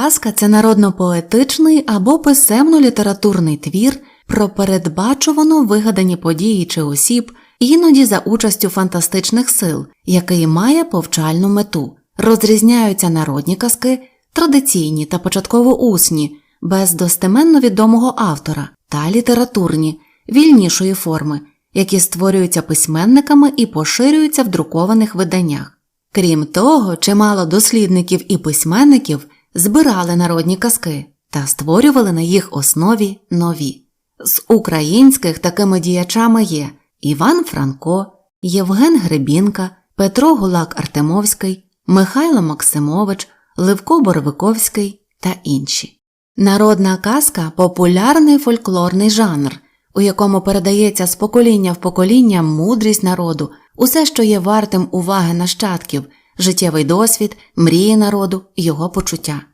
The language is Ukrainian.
Казка це народно-поетичний або писемно-літературний твір про передбачувано вигадані події чи осіб, іноді за участю фантастичних сил, який має повчальну мету. Розрізняються народні казки, традиційні та початково усні, без достеменно відомого автора, та літературні, вільнішої форми, які створюються письменниками і поширюються в друкованих виданнях. Крім того, чимало дослідників і письменників збирали народні казки та створювали на їх основі нові. З українських такими діячами є Іван Франко, Євген Гребінка, Петро Гулак Артемовський, Михайло Максимович, Левко Боровиковський та інші. Народна казка популярний фольклорний жанр, у якому передається з покоління в покоління мудрість народу, усе, що є вартим уваги нащадків, життєвий досвід, мрії народу, його почуття.